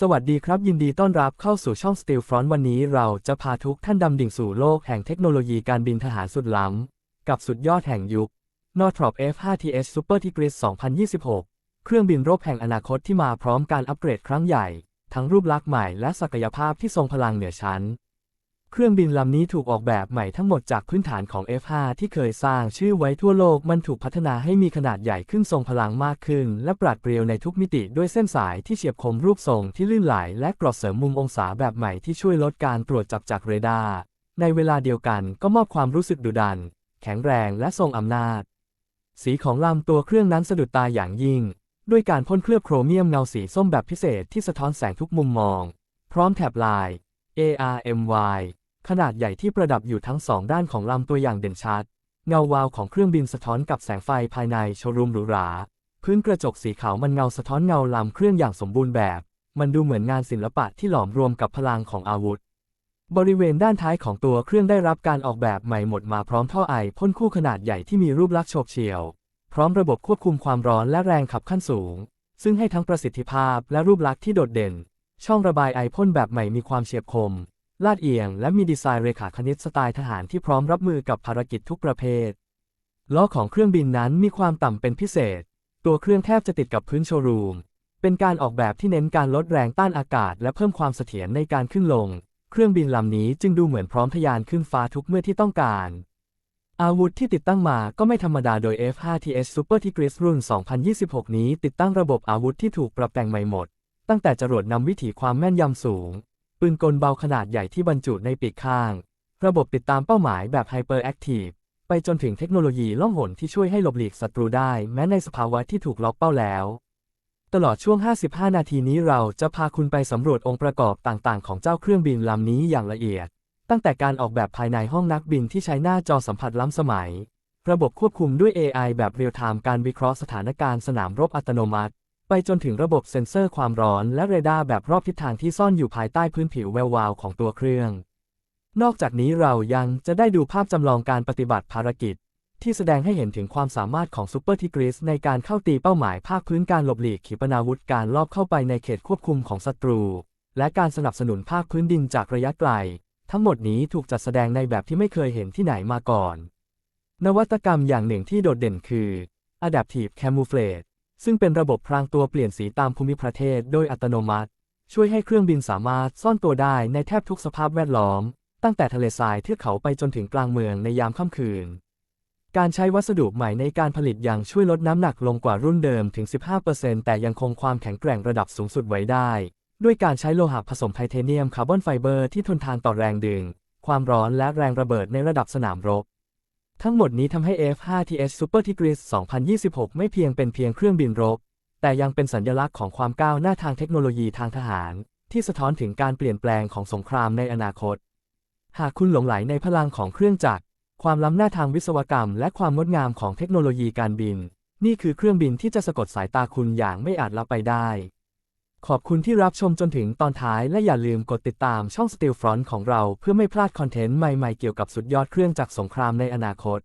สวัสดีครับ ยินดีต้อนรับเข้าสู่ช่อง Steel Front วันนี้เราจะพาทุกท่านดำดิ่งสู่โลกแห่งเทคโนโลยีการบินทหารสุดล้ำ กับสุดยอดแห่งยุค Northrop F5TS Super Tigris 2026 เครื่องบินรบแห่งอนาคตที่มาพร้อมการอัปเกรดครั้งใหญ่ ทั้งรูปลักษณ์ใหม่และศักยภาพที่ทรงพลังเหนือชั้น เครื่องบินลำนี้ถูกออกแบบใหม่ทั้งหมดจากพื้นฐานของ F5 ที่เคยสร้างชื่อไว้ทั่วโลกมันถูกพัฒนาให้มีขนาดใหญ่ขึ้นทรงพลังมากขึ้น และปราดเปรียวในทุกมิติด้วยเส้นสายที่เฉียบคมรูปทรงที่ลื่นไหล และกรอบเสริมมุมองศาแบบใหม่ที่ช่วยลดการตรวจจับจากเรดาร์ในเวลาเดียวกันก็มอบความรู้สึกดุดัน แข็งแรงและทรงอำนาจ สีของลำตัวเครื่องนั้นสะดุดตาอย่างยิ่ง ด้วยการพ่นเคลือบโครเมียมเงาสีส้มแบบพิเศษที่สะท้อนแสงทุกมุมมอง พร้อมแถบลาย ARMY ขนาดใหญ่ที่ประดับอยู่ทั้งสองด้านของลำตัวอย่างเด่นชัด เงาวาวของเครื่องบินสะท้อนกับแสงไฟภายในโชว์รูมหรูหรา พื้นกระจกสีขาวมันเงาสะท้อนเงาลำเครื่องอย่างสมบูรณ์แบบ มันดูเหมือนงานศิลปะที่หลอมรวมกับพลังของอาวุธ บริเวณด้านท้ายของตัวเครื่องได้รับการออกแบบใหม่หมดมาพร้อมท่อไอพ่นคู่ขนาดใหญ่ที่มีรูปลักษณ์โฉบเฉี่ยว พร้อมระบบควบคุมความร้อนและแรงขับขั้นสูง ซึ่งให้ทั้งประสิทธิภาพและรูปลักษณ์ที่โดดเด่น ช่องระบายไอพ่นแบบใหม่มีความเฉียบคม ลาดเอียง และมีดีไซน์เรขาคณิตสไตล์ทหารที่พร้อมรับมือกับภารกิจทุกประเภท ล้อของเครื่องบินนั้นมีความต่ำเป็นพิเศษ ตัวเครื่องแทบจะติดกับพื้นโชว์รูม เป็นการออกแบบที่เน้นการลดแรงต้านอากาศ และเพิ่มความเสถียรในการขึ้นลง เครื่องบินลำนี้จึงดูเหมือนพร้อมทะยานขึ้นฟ้าทุกเมื่อที่ต้องการอาวุธที่ติดตั้งมาก็ไม่ธรรมดาโดย F5TS Super Tigris รุ่น 2026 นี้ติดตั้งระบบอาวุธที่ถูกปรับแต่งใหม่หมด ตั้งแต่จรวดนำวิถีความแม่นยำสูง ปืนกลเบาขนาดใหญ่ที่บรรจุในปีกข้าง ระบบติดตามเป้าหมายแบบ Hyperactive ไปจนถึงเทคโนโลยีล่องหนที่ช่วยให้หลบหลีกศัตรูได้แม้ในสภาวะที่ถูกล็อกเป้าแล้ว ตลอดช่วง 55 นาทีนี้เราจะพาคุณไปสำรวจองค์ประกอบต่างๆ ของเจ้าเครื่องบินลำนี้อย่างละเอียด ตั้งแต่การออกแบบภายในห้องนักบินที่ใช้หน้าจอสัมผัสล้ำสมัย ระบบควบคุมด้วย AI แบบเรียลไทม์การวิเคราะห์สถานการณ์สนามรบอัตโนมัติ ไปจนถึงระบบเซ็นเซอร์ความร้อนและเรดาร์แบบรอบทิศทางที่ซ่อนอยู่ภายใต้พื้นผิวแวววาวของตัวเครื่อง นอกจากนี้เรายังจะได้ดูภาพจำลองการปฏิบัติภารกิจ ที่แสดงให้เห็นถึงความสามารถของซูเปอร์ทิกริสในการเข้าตีเป้าหมายภาคพื้นการหลบหลีกขีปนาวุธการลอบเข้าไปในเขตควบคุมของศัตรู และการสนับสนุนภาคพื้นดินจากระยะไกล ทั้งหมดนี้ถูกจัดแสดงในแบบที่ไม่เคยเห็นที่ไหนมาก่อน นวัตกรรมอย่างหนึ่งที่โดดเด่นคือ Adaptive Camouflage ซึ่งเป็นระบบพรางตัวเปลี่ยนสีตามภูมิประเทศโดยอัตโนมัติ ช่วยให้เครื่องบินสามารถซ่อนตัวได้ในแทบทุกสภาพแวดล้อม ตั้งแต่ทะเลทรายเทือกเขาไปจนถึงกลางเมืองในยามค่ำคืน การใช้วัสดุใหม่ในการผลิตยังช่วยลดน้ำหนักลงกว่ารุ่นเดิมถึง 15%แต่ยังคงความแข็งแกร่งระดับสูงสุดไว้ได้ ด้วยการใช้โลหะผสมไทเทเนียมคาร์บอนไฟเบอร์ที่ทนทานต่อแรงดึง ความร้อนและแรงระเบิดในระดับสนามรบ ทั้งหมดนี้ทำให้ F5TS Super Tigris 2026 ไม่เพียงเป็นเพียงเครื่องบินรบ แต่ยังเป็นสัญลักษณ์ของความก้าวหน้าทางเทคโนโลยีทางทหาร ที่สะท้อนถึงการเปลี่ยนแปลงของสงครามในอนาคต หากคุณหลงไหลในพลังของเครื่องจักร ความล้ำหน้าทางวิศวกรรม และความงดงามของเทคโนโลยีการบิน นี่คือเครื่องบินที่จะสะกดสายตาคุณอย่างไม่อาจละไปได้ ขอบคุณที่รับชมจนถึงตอนท้ายและอย่าลืมกดติดตามช่อง Steel Front ของเราเพื่อไม่พลาดคอนเทนต์ใหม่ๆเกี่ยวกับสุดยอดเครื่องจักรสงครามในอนาคต